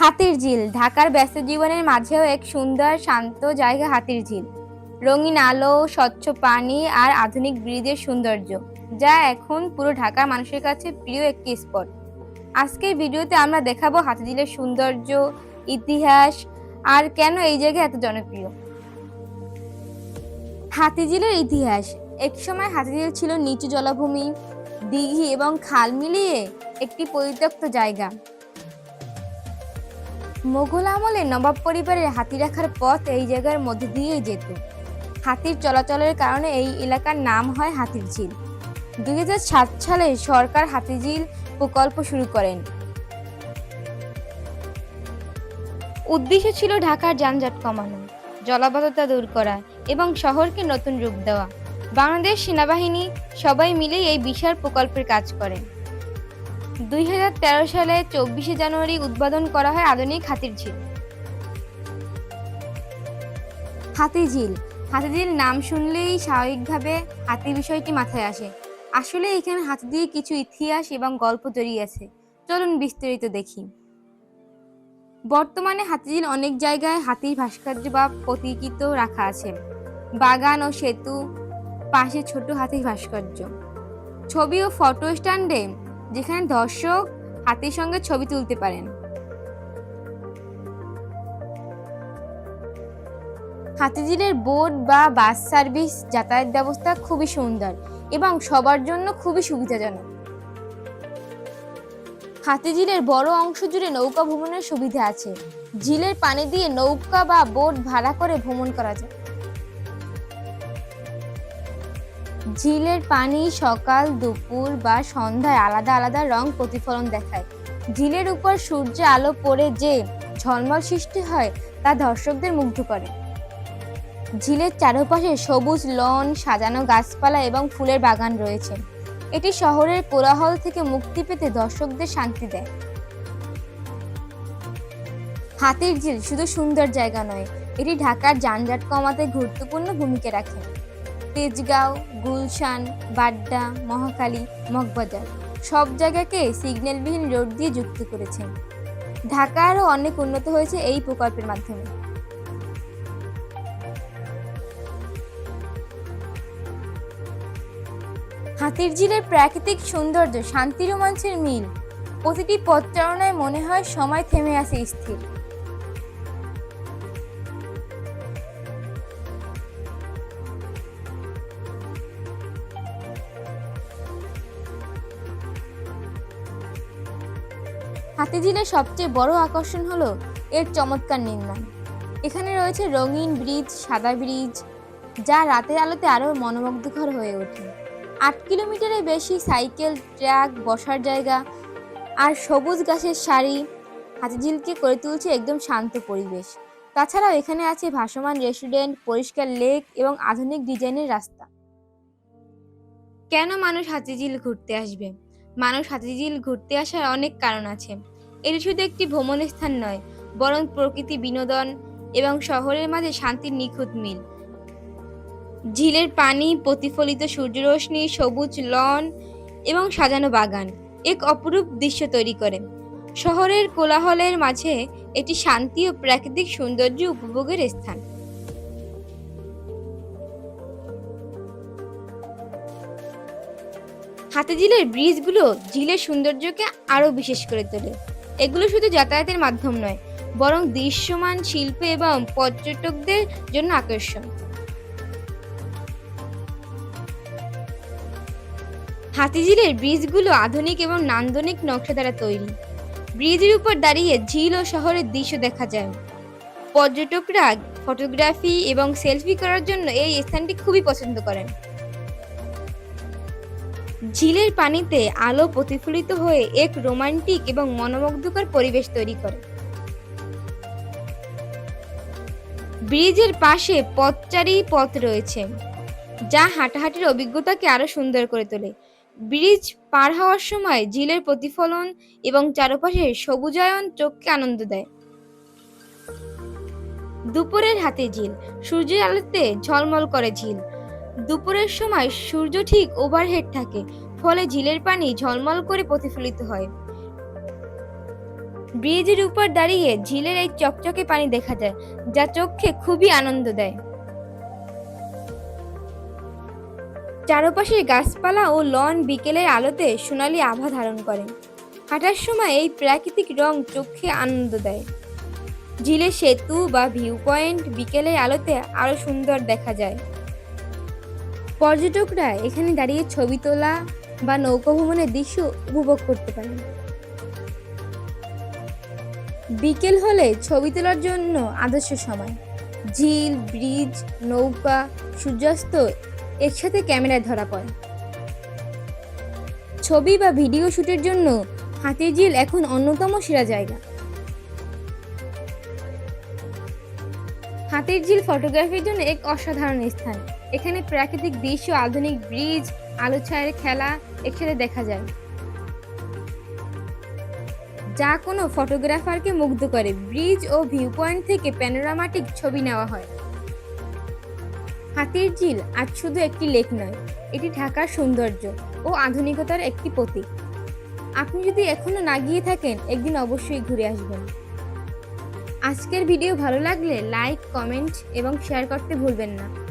হাতির ঝিল। ঢাকার ব্যস্ত জীবনের মাঝেও এক সুন্দর, শান্ত জায়গা হাতির ঝিল। রঙিন আলো, স্বচ্ছ পানি আর আধুনিক ব্রিজের সৌন্দর্য, যা এখন পুরো ঢাকার মানুষের কাছে প্রিয় একটি স্পট। আজকের ভিডিওতে আমরা দেখাবো হাতিঝিলের সৌন্দর্য, ইতিহাস, আর কেন এই জায়গা এত জনপ্রিয়। হাতিঝিলের ইতিহাস। এক একসময় হাতিঝিল ছিল নিচু জলাভূমি, দিঘি এবং খাল মিলিয়ে একটি পরিত্যক্ত জায়গা। মোগল আমলে নবাব পরিবারের হাতি রাখার পথ এই জায়গার মধ্যে দিয়েই যেত। হাতির চলাচলের কারণে এই এলাকার নাম হয় হাতির ঝিল। দুই সালে সরকার হাতিঝিল প্রকল্প শুরু করেন। উদ্দেশ্য ছিল ঢাকার যানজট কমানো, জলাবদ্ধতা দূর করা এবং শহরকে নতুন রূপ দেওয়া। বাংলাদেশ সেনাবাহিনী সবাই মিলে এই বিশাল প্রকল্পের কাজ করে দুই হাজার তেরো সালে চব্বিশে জানুয়ারি উদ্বোধন করা হয় আধুনিক হাতির ঝিল। হাতির ঝিল। হাতির ঝিল নাম শুনলেই স্বাভাবিকভাবে হাতি বিষয়টি মাথায় আসে। আসলে এখানে হাতি দিয়ে কিছু ইতিহাস এবং গল্প জড়িয়ে আছে। চলুন বিস্তারিত দেখি। বর্তমানে হাতিঝিল অনেক জায়গায় হাতির ভাস্কর্য বা প্রতীকিত রাখা আছে। বাগান ও সেতু, পাশে ছোট হাতির ভাস্কর্য। ছবি ও ফটো স্ট্যান্ডে যেখানে দর্শক হাতির সঙ্গে ছবি তুলতে পারেন। হাতিঝিলের বোট বা বাস সার্ভিস যাতায়াত ব্যবস্থা খুবই সুন্দর এবং সবার জন্য খুবই সুবিধাজনক। হাতিঝিলের বড় অংশ জুড়ে নৌকা ভ্রমণের সুবিধা আছে। ঝিলের পানি দিয়ে নৌকা বা বোট ভাড়া করে ভ্রমণ করা যায়। ঝিলের পানি সকাল, দুপুর বা সন্ধ্যায় আলাদা আলাদা রং প্রতিফলন দেখায়। ঝিলের উপর সূর্য আলো পড়ে যে ঝলমল সৃষ্টি হয়, তা দর্শকদের মুগ্ধ করে। ঝিলের চারপাশে সবুজ লন, সাজানো গাছপালা এবং ফুলের বাগান রয়েছে। এটি শহরের কোলাহল থেকে মুক্তি পেতে দর্শকদের শান্তি দেয়। হাতির ঝিল শুধু সুন্দর জায়গা নয়, এটি ঢাকার যানজট কমাতে গুরুত্বপূর্ণ ভূমিকা রাখে। তেজগাঁও, গুলশান, বাড্ডা মহাকালী মগবাজার সব জায়গাকে সিগন্যালবিহীন রোড দিয়ে যুক্ত করেছেন। ঢাকা আরও অনেক উন্নত হয়েছে এই প্রকল্পের মাধ্যমে। হাতির ঝিলের প্রাকৃতিক সৌন্দর্য, শান্তি রোমাঞ্চের মিল, প্রতিটি পথচারণায় মনে হয় সময় থেমে আছে স্থির। হাতিঝিলের সবচেয়ে বড় আকর্ষণ হলো এর চমৎকার নির্মাণ। এখানে রয়েছে রঙিন ব্রিজ, সাদা ব্রিজ, যা রাতের আলোতে আরও মনোমুগ্ধকর হয়ে ওঠে। আট কিলোমিটারের বেশি সাইকেল ট্র্যাক বসার জায়গা আর সবুজ গাছের সারি হাতিঝিলকে করে তুলছে একদম শান্ত পরিবেশ। তাছাড়াও এখানে আছে ভাসমান রেস্টুরেন্ট পরিষ্কার লেক এবং আধুনিক ডিজাইনের রাস্তা। কেন মানুষ হাতিঝিল ঘুরতে আসবে? মানুষ হাতিঝিল ঘুরতে আসার অনেক কারণ আছে। এটি শুধু একটি ভ্রমণ স্থান নয়, বরং প্রকৃতি বিনোদন এবং শহরের মাঝে শান্তির নিখুঁত মিল। ঝিলের পানি, প্রতিফলিত সূর্যরশ্মি সবুজ লন এবং সাজানো বাগান এক অপরূপ দৃশ্য তৈরি করে। শহরের কোলাহলের মাঝে এটি শান্তি ও প্রাকৃতিক সৌন্দর্য উপভোগের স্থান। হাতিঝিলের ব্রিজগুলো ঝিলের সৌন্দর্যকে আরও বিশেষ করে তোলে। এগুলো শুধু যাতায়াতের মাধ্যম নয়, বরং দৃশ্যমান শিল্প এবং পর্যটকদের জন্য আকর্ষণ। হাতিঝিলের ব্রিজগুলো আধুনিক এবং নান্দনিক নকশা দ্বারা তৈরি। ব্রিজের উপর দাঁড়িয়ে ঝিল ও শহরের দৃশ্য দেখা যায়। পর্যটকরা ফটোগ্রাফি এবং সেলফি করার জন্য এই স্থানটি খুবই পছন্দ করেন। ঝিলের পানিতে আলো প্রতিফলিত হয়ে এক রোমান্টিক এবং মনোমুগ্ধকর পরিবেশ তৈরি করে। ব্রিজের পাশে পথচারী পথ রয়েছে, যা হাঁটাহাঁটির অভিজ্ঞতাকে আরও সুন্দর করে তোলে। ব্রিজ পার হওয়ার সময় ঝিলের প্রতিফলন এবং চারপাশে সবুজায়ন চোখকে আনন্দ দেয়। দুপুরের হাতে ঝিল, সূর্যের আলোতে ঝলমল করে ঝিল দুপুরের সময় সূর্য ঠিক ওভারহেড থাকে, ফলে ঝিলের পানি ঝলমল করে প্রতিফলিত হয়। ব্রিজের উপর দাঁড়িয়ে ঝিলের এই চকচকে পানি দেখা যায়, যা চোখে খুবই আনন্দ দেয়। চারপাশের গাছপালা ও লন বিকেলের আলোতে সোনালি আভা ধারণ করে। হাঁটার সময় এই প্রাকৃতিক রং চোখে আনন্দ দেয়। ঝিলের সেতু বা ভিউ পয়েন্ট বিকেলের আলোতে আরও সুন্দর দেখা যায়। পর্যটকরা এখানে দাঁড়িয়ে ছবি তোলা বা নৌকা ভ্রমণের দৃশ্য উপভোগ করতে পারেন। বিকেল হলে ছবি তোলার জন্য আদর্শ সময়। ঝিল, ব্রিজ, নৌকা, সূর্যাস্ত একসাথে ক্যামেরায় ধরা পড়ে। ছবি বা ভিডিও শ্যুটের জন্য হাতির ঝিল এখন অন্যতম সেরা জায়গা। হাতির ঝিল ফটোগ্রাফির জন্য এক অসাধারণ স্থান। এখানে প্রাকৃতিক দৃশ্য, আধুনিক ব্রিজ, আলো ছায়ের খেলা একসাথে দেখা যায়। যা কোনো ফটোগ্রাফারকে মুগ্ধ করে। ব্রিজ ও ভিউ পয়েন্ট থেকে প্যানোরামাটিক ছবি নেওয়া হয়। হাতির ঝিল আজ শুধু একটি লেক নয়, এটি ঢাকার সৌন্দর্য ও আধুনিকতার একটি প্রতীক। আপনি যদি এখনও না গিয়ে থাকেন, একদিন অবশ্যই ঘুরে আসবেন। আজকের ভিডিও ভালো লাগলে লাইক, কমেন্ট এবং শেয়ার করতে ভুলবেন না।